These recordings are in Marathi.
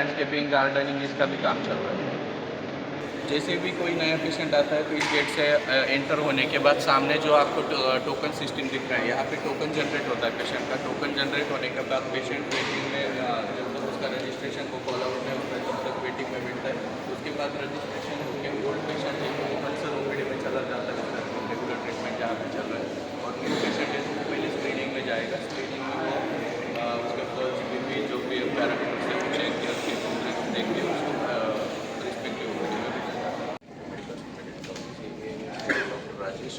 लैंडस्केपिंग गार्डनिंग इसका भी काम चल रहा है। जैसे भी कोई नया पेशेंट आता है तो इस गेट से एंटर होने के बाद सामने जो आपको टोकन सिस्टम दिख रहा है, यहाँ पे टोकन जनरेट होता है पेशेंट का। टोकन जनरेट होने के बाद पेशेंट वेटिंग में जब तक उसका रजिस्ट्रेशन को कॉल आउट नहीं होता है, तब तक वेटिंग में मिलता है। उसके बाद रजिस्ट्रेशन होकर ओल्ड पेशेंट है तो अक्सर ओपीडी में चला जाता है रेगुलर ट्रीटमेंट जहाँ पर चल रहा है। और न्यू पेशेंट है तो पहले स्क्रीनिंग में जाएगा स्क्रीनिंग में वो अ, उसका फ़र्स्ट बीपी जो भी पैरामीटर से चेक करके देख के उसको doctor Rajesh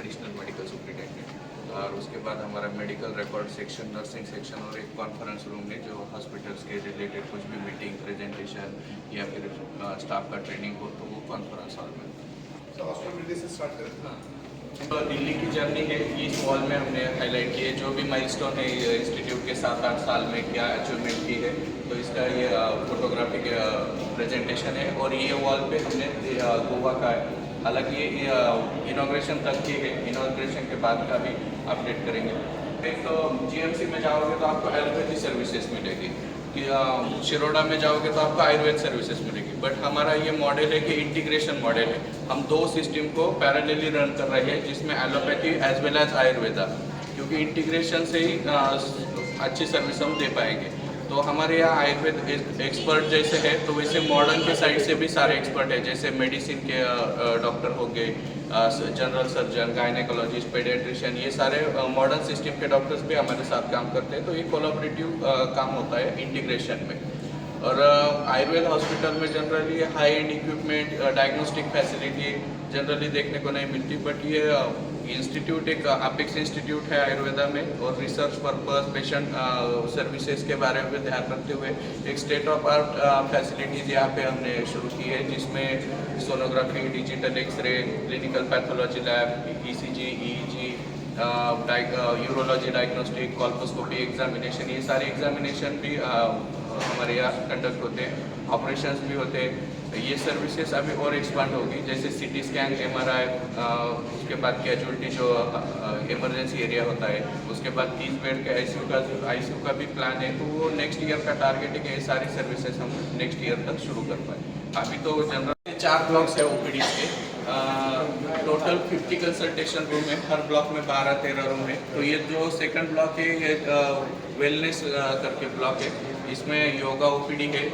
additional medical superintendent और उसके बाद हमारा medical record section nursing section और एक कॉन्फ्रेंस रूम में जो हॉस्पिटल्स के रिलेटेड कुछ भी मीटिंग प्रेजेंटेशन या फिर स्टाफ का ट्रेनिंग हो तो वो कॉन्फ्रेंस हॉल में। तो दिल्ली की जर्नी है, इस वॉल में हमने हाईलाइट किए जो भी माइलस्टोन है इंस्टीट्यूट के सात आठ साल में क्या अचीवमेंट की है तो इसका ये फोटोग्राफी प्रेजेंटेशन है, और ये वॉल पे हमने गोवा का है हालाँकि ये इनाग्रेशन तक की है इनाग्रेशन के बाद का भी अपडेट करेंगे। एक तो जीएमसी में जाओगे तो आपको एलोपैथी सर्विसेज़ मिलेगी, कि शिरोडा में जाओगे तो आपको आयुर्वेद सर्विसेज़ मिलेगी। बट हमारा ये मॉडल है कि इंटीग्रेशन मॉडल है। हम दो सिस्टम को पैरेलली रन कर रहे हैं, जिसमें allopathy as well as Ayurveda क्योंकि इंटीग्रेशन से ही अच्छी सर्विस हम दे पाएँगे। तो हमारे यहाँ आयुर्वेद एक्सपर्ट जैसे है तो वैसे मॉडर्न के साइड से भी सारे एक्सपर्ट है। जैसे मेडिसिन के डॉक्टर हो गए जनरल सर्जन गायनेकोलॉजिस्ट पेडियाट्रिशियन ये सारे मॉडर्न सिस्टम के डॉक्टर्स भी हमारे साथ काम करते हैं। तो ये कोलाबरेटिव काम होता है इंटीग्रेशन में। और आयुर्वेद हॉस्पिटल में generally high end equipment diagnostic facility generally देखने को नहीं मिलती बट ये इंस्टीट्यूट एक अपेक्स इंस्टीट्यूट है आयुर्वेदा में और रिसर्च पर्पस पेशेंट सर्विसेज़ के बारे में ध्यान रखते हुए एक स्टेट ऑफ़ आर्ट फैसिलिटीज़ यहाँ पे हमने शुरू की है जिसमें sonography digital X-ray clinical pathology lab ECG EEG urology diagnostic colposcopy examination ये सारे एग्जामिनेशन भी अ, हमारे यहाँ कंडक्ट होते हैं ऑपरेशन भी होते हैं ये सर्विसेज़ अभी और एक्सपांड होगी। जैसे सीटी स्कैन एमआरआई उसके बाद कैजुअलिटी जो इमरजेंसी एरिया होता है, उसके बाद तीस बेड के आईसीयू का आईसीयू का भी प्लान है तो वो नेक्स्ट ईयर का टारगेट है कि ये सारी सर्विसेज़ हम नेक्स्ट ईयर तक शुरू कर पाए। अभी तो जनरल चार ब्लॉक्स है ओपीडी के। टोटल 50 कंसल्टेशन रूम है, हर ब्लॉक में 12 13 रूम है। तो ये जो सेकंड ब्लॉक है, ये वेलनेस करके ब्लॉक है। इसमें योगा ओपीडी है।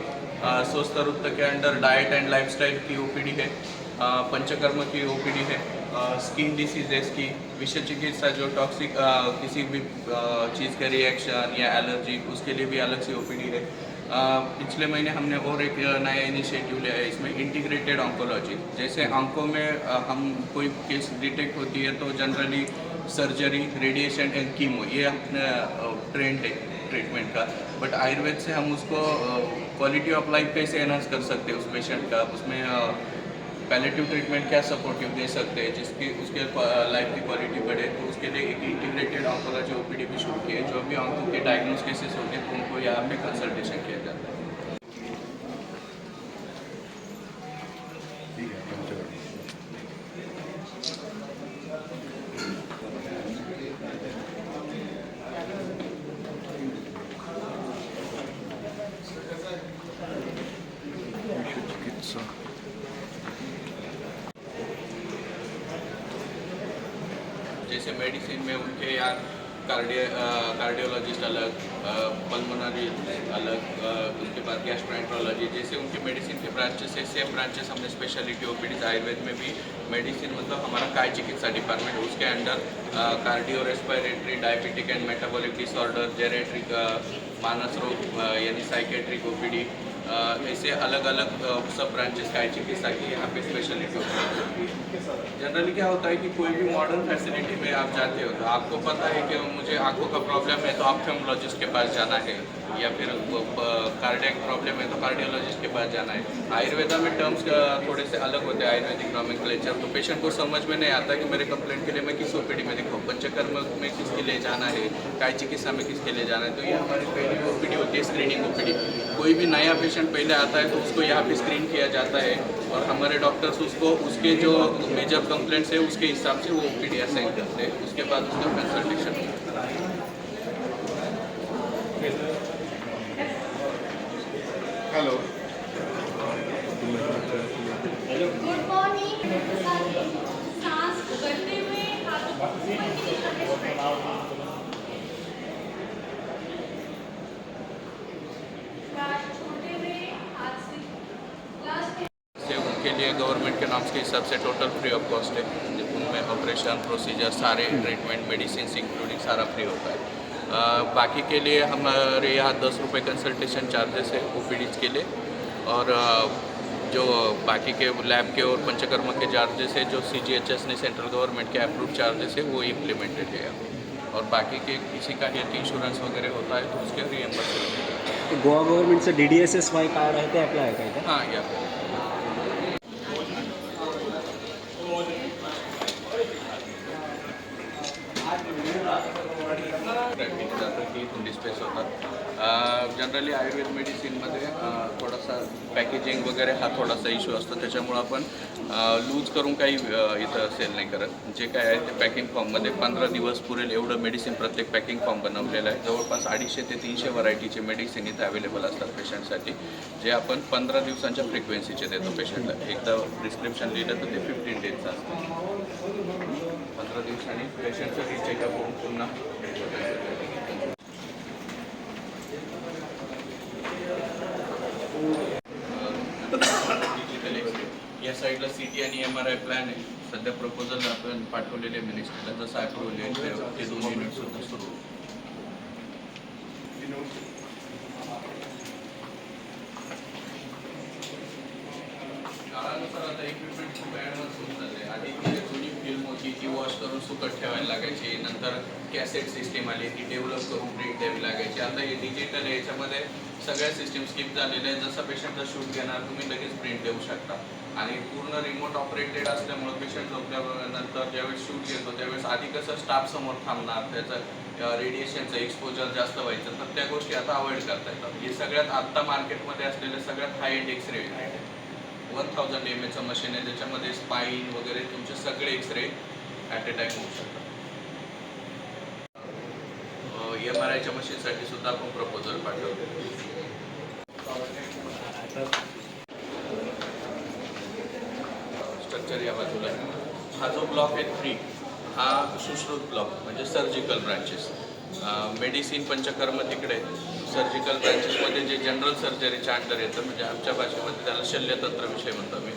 स्वस्थ रुत्त के अंडर डाइट एंड लाइफस्टाइल की ओपीडी है। पंचकर्म की ओपीडी है। स्किन डिसीजेस की विषय चिकित्सा जो टॉक्सिक किसी भी चीज़ का रिएक्शन या एलर्जी उसके लिए भी अलग से ओपीडी है। पिछले महीने हमने और एक नया इनिशिएटिव लिया है, इसमें इंटीग्रेटेड ऑन्कोलॉजी जैसे आँखों में हम कोई केस डिटेक्ट होती है तो generally surgery radiation and chemo ये अपना ट्रेंड है ट्रीटमेंट का. बट आयुर्वेद से हम उसको क्वालिटी ऑफ़ लाइफ कैसे एनहांस कर सकते हैं उस पेशेंट का? उसमें पैलेटिव ट्रीटमेंट क्या सपोर्टिव दे सकते हैं, जिसकी, उसके लाइफ की क्वालिटी के लिए एक इंटीग्रेटेड ऑन्कोलॉजी डी भी शुरू की है जो भी आंखों के डायग्नोज केसेस होते हैं उनको यहाँ पे कंसल्टेशन किया जाता है। ब्रांचेस है सेम ब्रांचेस हमने स्पेशलिटी ओपीडीज आयुर्वेद में भी मेडिसिन मतलब हमारा काय चिकित्सा डिपार्टमेंट उसके under cardio respiratory diabetic and metabolic disorder geriatric मानस रोग यानी साइकेट्रिक ओपीडी ऐसे अलग अलग सब ब्रांचेस काय चिकित्सा की यहाँ पे स्पेशलिटी होती है जनरली क्या होता है कि कोई भी मॉडर्न फैसिलिटी में आप जाते हो तो आपको पता है कि मुझे आँखों का प्रॉब्लम है तो ऑप्थेमोलॉजिस्ट के पास जाना है। या फिर कार्डियक प्रॉब्लम है तो कार्डियोलॉजिस्ट के पास जाना है। आयुर्वेदा में टर्म्स थोड़े से अलग होते हैं, आयुर्वेदिक नॉमिक्लेचर तो पेशेंट को समझ में नहीं आता कि मेरे कंप्लेंट के लिए मैं किस ओपीडी में दिखाऊँ पंचकर्म में किसके लिए जाना है काय चिकित्सा में किसके लिए जाना है। तो ये हमारी पहली ओपीडी होती है स्क्रीनिंग ओपीडी कोई भी नया पेशेंट पहले आता है तो उसको यहाँ पे स्क्रीन किया जाता है और हमारे डॉक्टर्स उसको, उसके जो मेजर कंप्लेंट्स है, उसके हिसाब से वो ओपीडी असाइन करते हैं। उसके बाद उसका कंसल्टेशन हॅलो। गुड मॉर्निंग सांस हुए को लिए गवर्नमेंट के नाम के हिसाब से टोटल फ्री ऑफ़ कॉस्ट है। उनमें ऑपरेशन प्रोसीजर सारे ट्रीटमेंट मेडिसिन इंक्लूडिंग सारा फ्री होता है। बाकी के लिए हमारे यहाँ दस रुपये कंसल्टेशन चार्जेस है ओ के लिए। और जो बाकी के लैब के और पंचकर्मा के चार्जेस है जो सी जी एच एस ने सेंट्रल गवर्नमेंट के अप्रूव चार्जेस है वो इम्प्लीमेंटेड है। यहाँ और बाकी के किसी का हेल्थ इंश्योरेंस वगैरह होता है तो उसके रिएम्बर्स होते गोवा से D D S S Y card आहे ते अप्लाय आहे का हाँ यहाँ जनरली आयुर्वेद मेडिसिनमध्ये थोडासा पॅकेजिंग वगैरे हा थोडासा इश्यू असतो. त्याच्यामुळं आपण लूज करून काही इथं सेल नाही करत. जे काय आहे ते पॅकिंग फॉर्ममध्ये पंधरा दिवस पुरेल एवढं मेडिसिन प्रत्येक पॅकिंग फॉर्म बनवलेलं आहे. जवळपास अडीचशे ते तीनशे व्हरायटीचे मेडिसिन इथं अवेलेबल असतात पेशंटसाठी जे आपण पंधरा दिवसांच्या फ्रिक्वेन्सीचे देतो पेशंटला एकदा प्रिस्क्रिप्शन लिहिलं तर ते फिफ्टीन डेजचं असतं. पंधरा दिवसांनी पेशंटचं रिचेकअप होऊन पुन्हा डिजिटल एक्सरे या साईडला सी टी आणि एम आर आय प्लॅन आहे. सध्या प्रपोजल आपण पाठवलेले मिनिस्टरला जसं अप्रूव्हल येईल ते- दोन युनिट सुद्धा सुरू काळानुसार आता इक्विपमेंट खूप ॲडव्हान्स होत चालले आधी ती जुनी फिल्म होती ती वॉश करून सुकट ठेवायला लागायची. नंतर कॅसेट सिस्टीम आली ती डेव्हलप करून प्रिंट द्यावी लागायची. आता हे डिजिटल याच्यामध्ये सगळ्या सिस्टीम स्किप झालेल्या आहेत. जसं पेशंटचा शूट घेणार तुम्ही लगेच प्रिंट देऊ शकता. आणि पूर्ण रिमोट ऑपरेटेड असल्यामुळे पेशंट झोपल्यानंतर ज्यावेळेस शूट घेतो त्यावेळेस आधी कसं स्टाफ समोर थांबणार त्याचं रेडिएशनचं एक्सपोजर जास्त व्हायचं तर त्या गोष्टी आता अवॉइड करता येतात. हे सगळ्यात आत्ता मार्केटमध्ये असलेले सगळ्यात हाय एंड एक्सरे आहे वन थाउजंड एम एचं मशीन आहे ज्याच्यामध्ये स्पाईन वगैरे तुमचे सगळे एक्सरे ॲट अ टाईम होऊ शकतात. एम आर आयच्या मशीनसाठी सुद्धा आपण प्रपोजल पाठवतो. स्ट्रक्चर या बाजूला. हा जो ब्लॉक आहे थ्री हा सुश्रुत ब्लॉक म्हणजे सर्जिकल ब्रांचेस मेडिसिन पंचकर्म तिकडे सर्जिकल ब्रांचेसमध्ये जे जनरल सर्जरीच्या अंडर येतं म्हणजे आमच्या भाषेमध्ये त्याला शल्यतंत्र विषय म्हणतो मी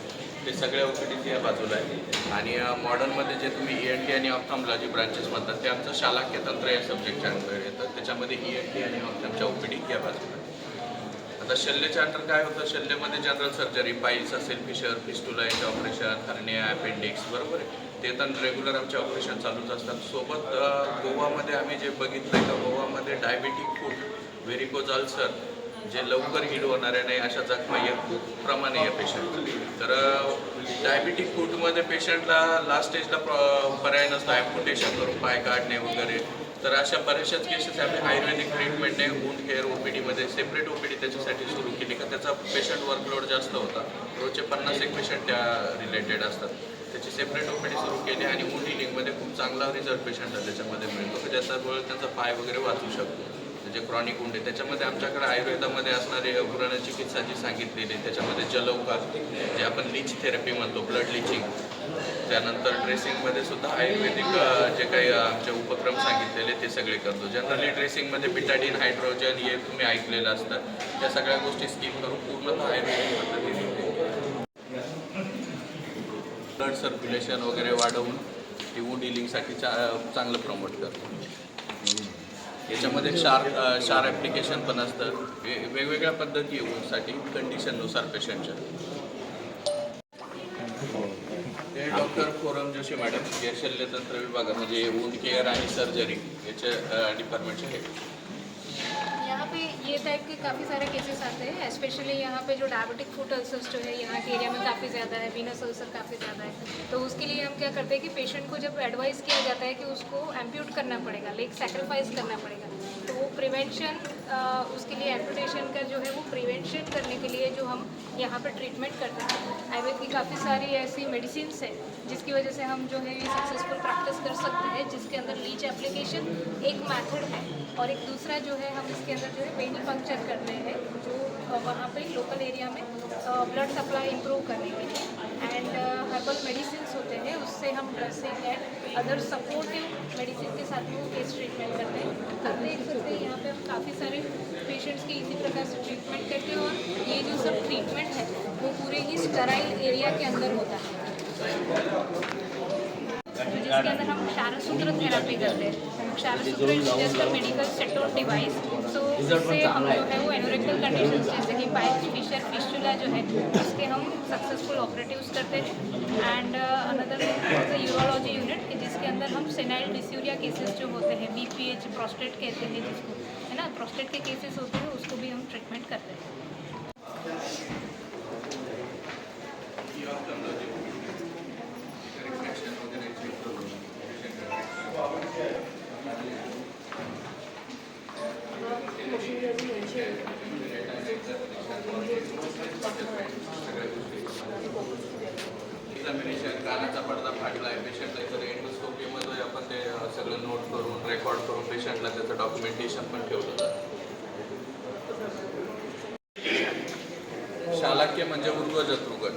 ते सगळ्या ओपीडीची या बाजूला आहे. आणि मॉडर्नमध्ये जे तुम्ही ई एन टी आणि ऑप्थॉमलॉजी ब्रांचेस म्हणतात ते आमचं शालाक्य तंत्र या सब्जेक्टच्या अंडर येतं. त्याच्यामध्ये ई एन टी आणि ऑप्थॉमच्या ओपीडी या बाजूला आता शल्यच्या अंतर काय होतं? शल्यमध्ये जनरल सर्जरी पाईल्स असेल फिशर फिस्टुलाईचे ऑपरेशन हर्निया अपेंडिक्स बरोबर आहे. ते तर रेग्युलर आमचे ऑपरेशन चालूच असतात. सोबत गोवामध्ये आम्ही जे बघितलं का गोवामध्ये डायबेटिक फूड व्हेरिकोज अल्सर जे लवकर हिट होणाऱ्या नाही अशा जखमा या खूप प्रमाणे या पेशंट तर डायबिटिक फूटमध्ये पेशंटला लास्ट स्टेजला पर्याय नसतो. ॲम्पुटेशन करून पाय काढणे वगैरे. तर अशा बऱ्याचशाच केसेस आम्ही आयुर्वेदिक ट्रीटमेंटने वुंड हेअर ओपीडीमध्ये सेपरेट ओपीडी त्याच्यासाठी सुरू केली. का त्याचा पेशंट वर्कलोड जास्त होता. रोजचे पन्नास एक पेशंट त्या रिलेटेड असतात. त्याची सेपरेट ओपीडी सुरू केली आणि वुंड हिलिंगमध्ये खूप चांगला रिझल्ट पेशंटला त्याच्यामध्ये मिळतो. त्याच्यामुळे ज्याच्यामुळे त्यांचा पाय वगैरे वाचू शकतो. जे क्रॉनिक वुंड आहे त्याच्यामध्ये आमच्याकडे आयुर्वेदामध्ये असणारे पूर्ण चिकित्सा जी सांगितलेली आहे, त्याच्यामध्ये जलौकार जे आपण लीच थेरपी म्हणतो ब्लड लिचिंग त्यानंतर ड्रेसिंगमध्ये सुद्धा आयुर्वेदिक जे काही आमचे उपक्रम सांगितलेले ते सगळे करतो. जनरली ड्रेसिंगमध्ये बिटाडिन हायड्रोजन हे तुम्ही ऐकलेलं असतं. त्या सगळ्या गोष्टी स्किप करून पूर्णतः आयुर्वेदिक पद्धतीने ब्लड सर्क्युलेशन वगैरे वाढवून ती वूड हिलिंगसाठी चा चांगलं प्रमोट करतो. याच्यामध्ये शार शार ॲप्लिकेशन पण असतं वे वेगवेगळ्या पद्धती आहे साठी कंडिशननुसार पेशंटच्या ते डॉक्टर फोरम जोशी मॅडम या शल्यतंत्र विभागात म्हणजे वूंड केअर आणि सर्जरी याच्या डिपार्टमेंटचे हे ये टाइप के काफ़ी सारे केसेस आते हैं स्पेशली यहाँ पे जो डायबिटिक फ़ूड अल्सर्स जो है, यहाँ के एरिया में काफ़ी ज़्यादा है वीनस अल्सर काफ़ी ज़्यादा है। तो उसके लिए हम क्या करते हैं कि पेशेंट को जब एडवाइस किया जाता है कि उसको एम्प्यूट करना पड़ेगा लेकिन सेक्रीफाइस करना पड़ेगा। तो वो प्रिवेंशन उसके लिए एम्पूटेशन का जो है वो प्रिवेंशन करने के लिए जो हम यहाँ पर ट्रीटमेंट करते हैं। आयुर्वेद की काफ़ी सारी ऐसी मेडिसिन है जिसकी वजह से हम जो है सक्सेसफुल प्रैक्टिस कर सकते हैं जिसके अंदर लीच एप्लीकेशन एक मैथड है और एक दूसरा जो है हम इसके अंदर जो है वेनी पंक्चर कर रहे हैं जो अ, वहाँ पे लोकल एरिया में ब्लड सप्लाई इम्प्रूव करने के एंड हर्बल मेडिसिन होते हैं, उससे हम dressing and other supportive medicine के साथ में वो केस ट्रीटमेंट करते हैं। आप देख सकते हैं, यहाँ पे हम काफ़ी सारे पेशेंट्स की इसी प्रकार से ट्रीटमेंट करते हैं और ये जो सब ट्रीटमेंट है, वो पूरे ही स्टराइल एरिया के अंदर होता है। जिसके अंदर हम क्षारसूत्र थेरापी करते हैं। क्षारसूत्र just medical seton device so इससे हम जो है वो एनोरेक्टल कंडीशन जैसे कि बाइक फिशर फिशुला जो है, उसके हम सक्सेसफुल ऑपरेटिव्स करते थे एंड अनदर यूरोलॉजी यूनिट जिसके अंदर हम सेनाइल डिस्यूरिया केसेस जो होते हैं बी पी एच प्रोस्टेट कहते हैं जिसको, है ना? प्रोस्टेट के केसेस होते हैं, उसको भी हम ट्रीटमेंट करते हैं। वाक्य म्हणजे उर्वज तृगण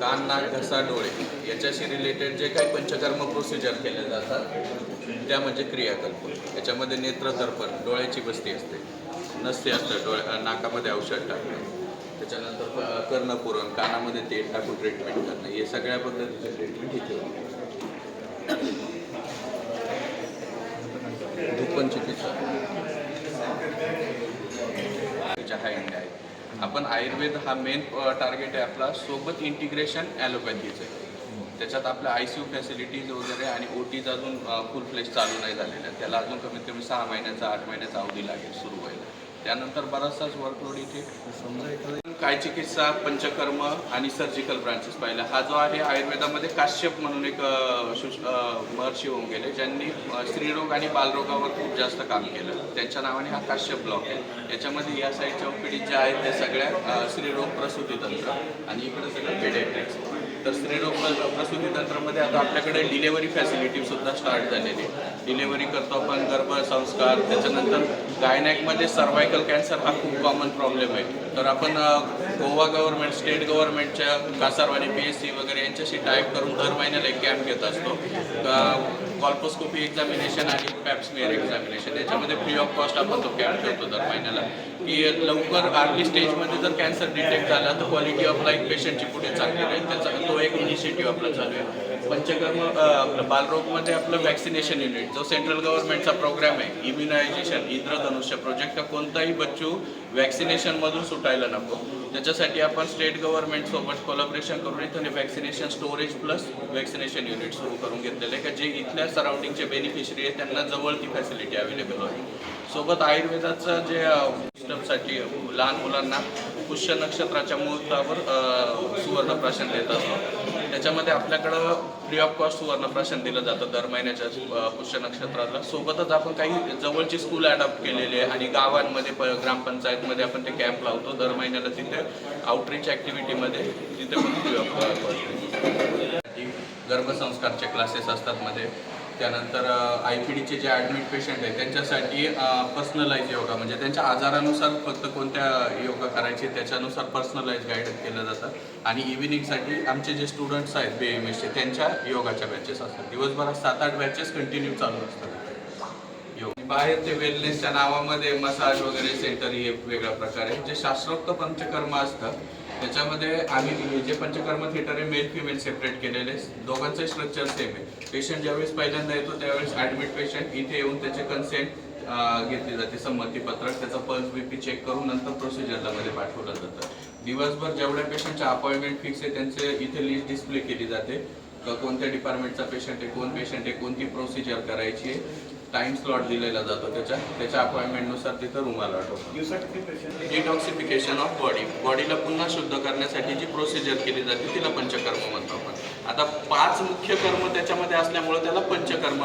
कान नाक घसा डोळे याच्याशी रिलेटेड जे काही पंचकर्म प्रोसिजर केले जातात त्या म्हणजे क्रियाकल्प. याच्यामध्ये नेत्रदर्पण डोळ्याची बस्ती असते. नसते असतं डोळ्या नाकामध्ये औषध टाकणं. त्याच्यानंतर प- कर्णपुरण कानामध्ये तेल टाकून ट्रीटमेंट करणं. हे सगळ्या पद्धतीचे ट्रीटमेंट इथे होते धूपन चिकित्सा त्याच्या हाय एंड आहे आपण आयुर्वेद हा मेन टार्गेट आहे आपला. सोबत इंटिग्रेशन ॲलोपॅथीचं आहे. त्याच्यात आपल्या आय सी यू फॅसिलिटीज वगैरे आणि ओ टीज अजून फुल फ्लेश चालू नाही झालेल्या त्याला अजून कमीत कमी सहा महिन्याचा आठ महिन्याचा अवधी लागेल सुरू व्हायला. त्यानंतर बराचसाच वर्कलोड इथे. काय चिकित्सा पंचकर्म आणि सर्जिकल ब्रांचेस पाहिला. हा जो आहे आयुर्वेदामध्ये काश्यप म्हणून एक महर्षी होऊन गेले ज्यांनी स्त्रीरोग आणि बालरोगावर खूप जास्त काम केलं. त्यांच्या नावाने हा काश्यप ब्लॉक आहे. याच्यामध्ये या साईडच्या ओपीडी ज्या आहेत त्या सगळ्या स्त्रीरोग प्रसूती तंत्र आणि इकडे सगळं पेडेट्रिक्स तर स्त्रीरोग प्रसूती तंत्रामध्ये आता आपल्याकडे डिलेवरी फॅसिलिटी सुद्धा स्टार्ट झालेली आहे. डिलेवरी करतो आपण गर्भसंस्कार त्याच्यानंतर गायनॅकमध्ये सर्वायकल कॅन्सर हा खूप कॉमन प्रॉब्लेम आहे. तर आपण गोवा गव्हर्नमेंट स्टेट गव्हर्नमेंटच्या कासारवाणी पी एस सी वगैरे यांच्याशी टाईप करून दर महिन्याला एक कॅम्प घेत असतो. कॉल्पोस्कोपी एक्झामिनेशन आणि पॅप्समियर एक्झामिनेशन याच्यामध्ये फ्री ऑफ कॉस्ट आपण तो कॅम्प ठेवतो दर महिन्याला. की लवकर अर्ली स्टेजमध्ये जर कॅन्सर डिटेक्ट झाला तर क्वालिटी ऑफ लाईफ पेशंटची पुढे चांगली राहील. त्याचा तो एक इनिशिएटिव्ह आपला चालू आहे. पंचकर्म आपलं बालरोगमध्ये आपलं वॅक्सिनेशन युनिट जो सेंट्रल गव्हर्नमेंटचा प्रोग्राम आहे इम्युनायझेशन इंद्रधनुष्य प्रोजेक्ट का कोणताही बच्चू वॅक्सिनेशनमधून सुटायला नको. त्याच्यासाठी आपण स्टेट गव्हर्नमेंटसोबत कोलॅबरेशन करून इथं vaccination storage plus vaccination unit सुरू करून घेतलेले आहे. का जे इथल्या सराउंडिंगचे बेनिफिशरी आहे त्यांना जवळ ती फॅसिलिटी अवेलेबल होईल सोबत आयुर्वेदाचं जे सिस्टमसाठी लहान मुलांना पुष्य नक्षत्राच्या मुहूर्तावर सुवर्ण प्राशन देत असतो. त्याच्यामध्ये आपल्याकडं फ्री ऑफ कॉस्ट सुवर्णप्राशन दिलं जातं दर महिन्याच्या पुष्य नक्षत्राला. सोबतच आपण काही जवळची स्कूल अडॉप्ट केलेली आहे आणि गावांमध्ये प ग्रामपंचायतमध्ये आपण ते कॅम्प लावतो दर महिन्याला तिथे आउटरीच ॲक्टिव्हिटीमध्ये तिथे पण फ्री ऑफ कॉस्ट गर्भसंस्कारचे क्लासेस असतात मध्ये. त्यानंतर आय पी डीचे जे ॲडमिट पेशंट आहेत त्यांच्यासाठी पर्सनलाइज योगा म्हणजे त्यांच्या आजारानुसार फक्त कोणत्या योगा करायचे त्याच्यानुसार पर्सनलाइज गाईड केलं जातं. आणि इव्हिनिंगसाठी आमचे जे स्टुडंट्स आहेत बी एम एसचे त्यांच्या योगाच्या बॅचेस असतात. दिवसभरात सात आठ बॅचेस कंटिन्यू चालू असतात. योग. बाहेर ते वेलनेसच्या नावामध्ये मसाज वगैरे सेंटर हे वेगळ्या वेगळा प्रकार आहे. जे शास्त्रोक्त पंचकर्म असतं त्याच्यामध्ये आम्ही जे पंचकर्म थिएटर आहे मेल फिमेल सेपरेट केलेले दोघांचं स्ट्रक्चर सेम आहे. पेशंट ज्यावेळेस पहिल्यांदा येतो त्यावेळेस ॲडमिट पेशंट इथे येऊन त्याचे कन्सेंट घेतली जाते. संमतीपत्रक त्याचा पल्स बी पी चेक करून नंतर प्रोसिजरला मध्ये पाठवलं जातं. दिवसभर जेवढ्या पेशंटच्या अपॉइंटमेंट फिक्स आहे त्यांचे इथे लिस्ट डिस्प्ले केली जाते. कोणत्या डिपार्टमेंटचा पेशंट आहे कोण पेशंट आहे कोणती प्रोसिजर करायची आहे. टाइम स्लॉट दिलेला जातो त्याच्या त्याच्या अपॉइंटमेंटनुसार तिथं रूमाला आठवतो डिटॉक्सिफिकेशन ऑफ बॉडी बॉडीला पुन्हा शुद्ध करण्यासाठी जी प्रोसिजर केली जाते तिला पंचकर्म म्हणतो आपण. आता पाच मुख्य कर्म त्याच्यामध्ये असल्यामुळे त्याला पंचकर्म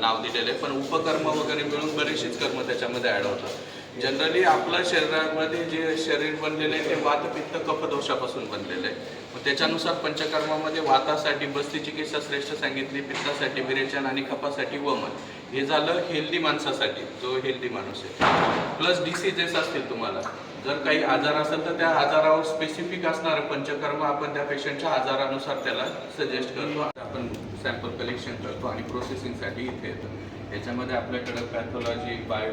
नाव दिलेलं आहे. पण उपकर्म वगैरे मिळून बरेचशीच कर्म त्याच्यामध्ये ॲड होतात. जनरली आपल्या शरीरामध्ये जे शरीर बनलेलं आहे ते वात पित्त कफदोषापासून बनलेलं आहे. मग त्याच्यानुसार पंचकर्मामध्ये वातासाठी बस्ती चिकित्सा श्रेष्ठ सांगितली पित्तासाठी विरेचन आणि कपासाठी वमन. हे झालं हेल्दी माणसासाठी. जो हेल्दी माणूस आहे. प्लस डिसीजेस असतील तुम्हाला. जर काही आजार असेल तर त्या आजारावर स्पेसिफिक असणारं पंचकर्म आपण त्या पेशंटच्या आजारानुसार त्याला सजेस्ट करतो. आपण सॅम्पल कलेक्शन करतो आणि प्रोसेसिंगसाठी इथे येतो. याच्यामध्ये आपल्याकडं pathology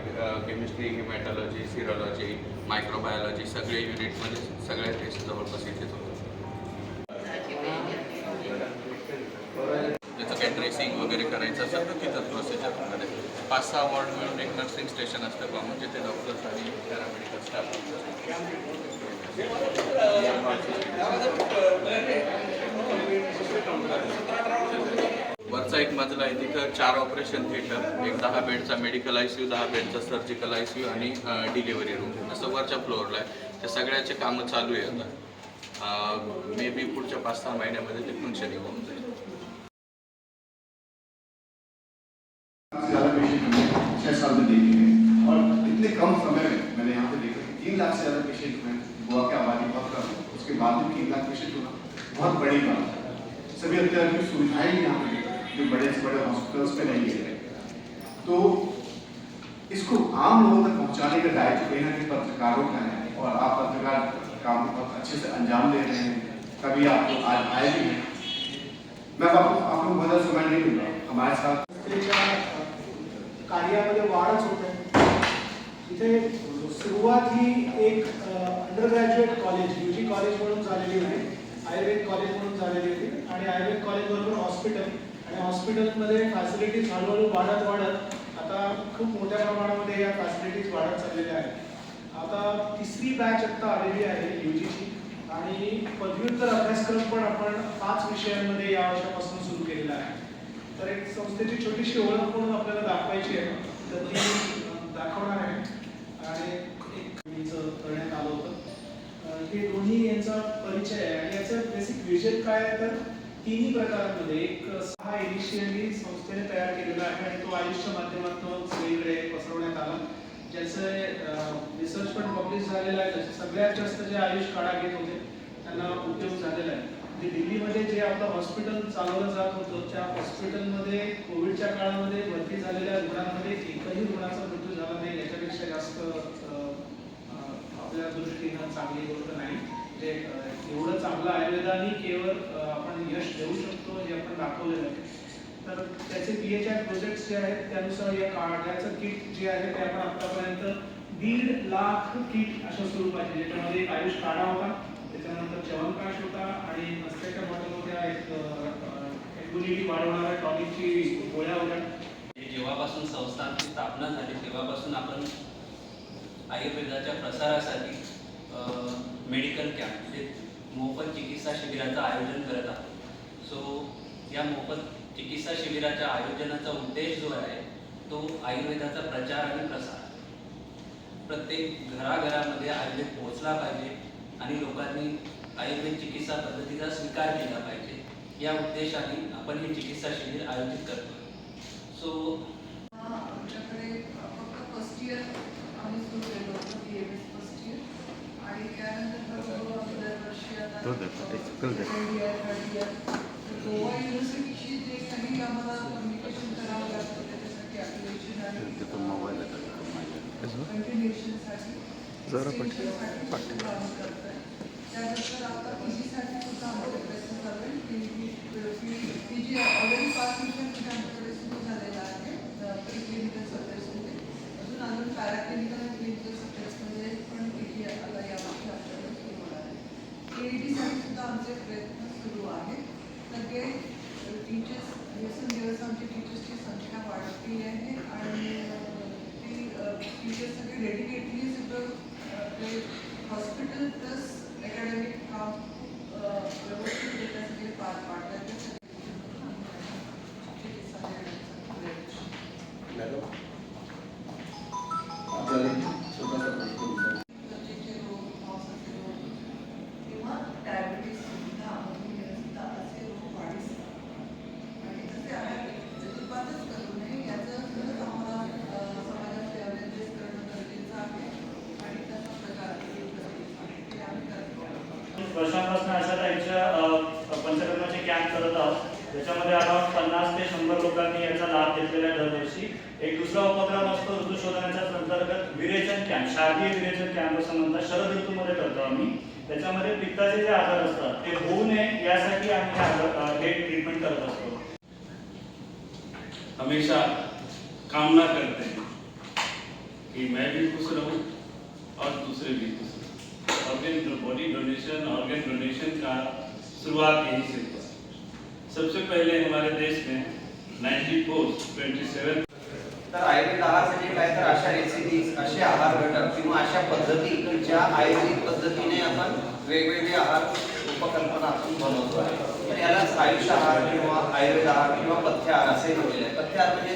biochemistry haematology serology microbiology सगळे युनिटमध्ये सगळ्या टेस्ट जवळपास इथेच होतात त्याचं काही ड्रेसिंग करायचं असेल तर तिथंच प्रोसिजरमध्ये पाच सहा वॉर्ड मिळून एक नर्सिंग स्टेशन असतं म्हणजे ते डॉक्टर्स आणि पॅरामेडिकल स्टाफ वरचा एक मजला आहे तिथं चार ऑपरेशन थिएटर एक दहा बेडचा मेडिकल आय सी यू दहा बेडचा सर्जिकल आय सी यू आणि डिलिव्हरी रूम असं वरच्या फ्लोअरला आहे. त्या सगळ्याचे कामं चालू आहे आता. मे बी पुढच्या पाच सहा महिन्यामध्ये ते फंक्शनिंग होऊन जाईल. हैं गोवा की आबादी बहुत कम है। उसके बाद भी तीन लाख पेशेंट होना, बहुत बड़ी बात है। सभी अत्याधुनिक सुविधाएँ भी यहाँ पे जो बड़े से बड़े हॉस्पिटल्स में नहीं है। तो इसको आम लोगों तक पहुँचाने का दायित्व कहीं ना कहीं पत्रकारों का है और आप पत्रकार काम बहुत अच्छे से अंजाम दे रहे हैं कभी आप लोग आज आए भी हैं। मैं आपको आपको बहुत ज़्यादा समय नहीं दूँगा। हमारे साथ कार्यामध्ये वाढच होत तिथे सुरुवात ही एक undergraduate college U G college म्हणून झालेली होती आयुर्वेद कॉलेज म्हणून झालेली होती आणि आयुर्वेद कॉलेज बरोबर हॉस्पिटल आणि हॉस्पिटलमध्ये फॅसिलिटीज हळूहळू वाढत वाढत आता खूप मोठ्या प्रमाणामध्ये या फॅसिलिटीज वाढत चाललेल्या आहेत. आता तिसरी बॅच आत्ता आलेली आहे यू जीची आणि पदव्युत्तर अभ्यासक्रम पण आपण पाच विषयांमध्ये या वर्षापासून सुरू केलेला आहे. तर एक संस्थेची छोटीशी ओळख म्हणून आपल्याला दाखवायची आहे. तर ती दाखवणार आहे. एक करण्यात आलं होतं. हे दोन्ही यांचा परिचय आहे आणि याचं बेसिक विजन काय आहे तर तिन्ही प्रकारांमध्ये एक सहा इनिशियली संस्थेने तयार केलेला आहे आणि तो आयुष्य माध्यमातून सगळीकडे पसरवण्यात आला ज्याचं रिसर्च पण पब्लिश झालेला आहे त्याचे सगळ्यात जास्त जे आयुष काढा घेत होते त्यांना उपयोग झालेला आहे म्हणजे दिल्लीमध्ये जे आपलं हॉस्पिटल चालवलं जात होतं त्या हॉस्पिटलमध्ये कोविडच्या काळामध्ये भरती झालेल्या रुग्णांमध्ये एकही रुग्णाचा मृत्यू झाला नाही याच्यापेक्षा जास्त आपल्या दृष्टीनं चांगली गोष्ट नाही. म्हणजे, जे एवढं चांगलं आयुर्वेदाने केवळ आपण यश देऊ शकतो हे आपण दाखवलेलं आहे. तर त्याचे पी एच आय प्रोजेक्ट्स जे आहेत त्यानुसार या काढण्याचं किट जे आहे ते आपण आतापर्यंत दीड लाख किट अशा स्वरूपाचे ज्याच्यामध्ये एक आयुष काढा होता त्याच्यानंतर च्यवनप्राश होता आणि नसत्याच्या बॉटलमध्ये एक इम्युनिटी वाढवणाऱ्या टॉनिकची गोळ्या होत्या. जेव्हापासून संस्थांची स्थापना झाली तेव्हापासून आपण आयुर्वेदाच्या प्रसारासाठी मेडिकल कॅम्प म्हणजे मोफत चिकित्सा शिबिराचं आयोजन करत आहोत. सो या मोफत चिकित्सा शिबिराच्या आयोजनाचा उद्देश जो आहे तो आयुर्वेदाचा प्रचार आणि प्रसार. प्रत्येक घराघरामध्ये आयुर्वेद पोहोचला पाहिजे आणि लोकांनी आयुर्वेद चिकित्सा पद्धतीचा स्वीकार केला पाहिजे. या उद्देशाने आपण हे चिकित्सा शिबिर आयोजित करतो सो आमच्याकडे फक्त फर्स्ट इयर आम्ही सुरू केलं होतं B M S first year आणि त्यानंतर दरवर्षी आता second year third year Goa युनिव्हर्सिटीशी जे काही आम्हाला कम्युनिकेशन करावं लागतं त्याच्यासाठी ॲप्लिकेशन आणि कंटिन्युएशनसाठी करतोय. त्यानंतर आता पी जीसाठी सुद्धा आमचे प्रयत्न चालू आहे पी जी ऑलरेडी पाच Hasta. म्हणतात शरद ऋतूमध्ये करतो आम्ही. त्याच्यामध्ये पित्ताचे जे आजार असतात ते होऊ नये यासाठी आम्ही हे आजार- अ, ट्रीटमेंट करत असतो. हमेशा कामना करते. हैं कि मैं भी खुश रहूँ और दूसरे भी खुश रहें organ body donation organ donation का शुरुआत यहीं से हुआ। सबसे पहले हमारे देश में 94 27 तर आयुर्वेद आहारासाठी काय तर अशा रेसिपीज असे आहार घटक किंवा अशा पद्धती की ज्या आयुर्वेदिक पद्धतीने आपण वेगवेगळे आहार उपकल्पना आपण बनवतो आहे. तर याला आयुष आहार किंवा आयुर्वेद आहार किंवा पथ्य आहार असे म्हटलेले आहे पथ्य आहार म्हणजे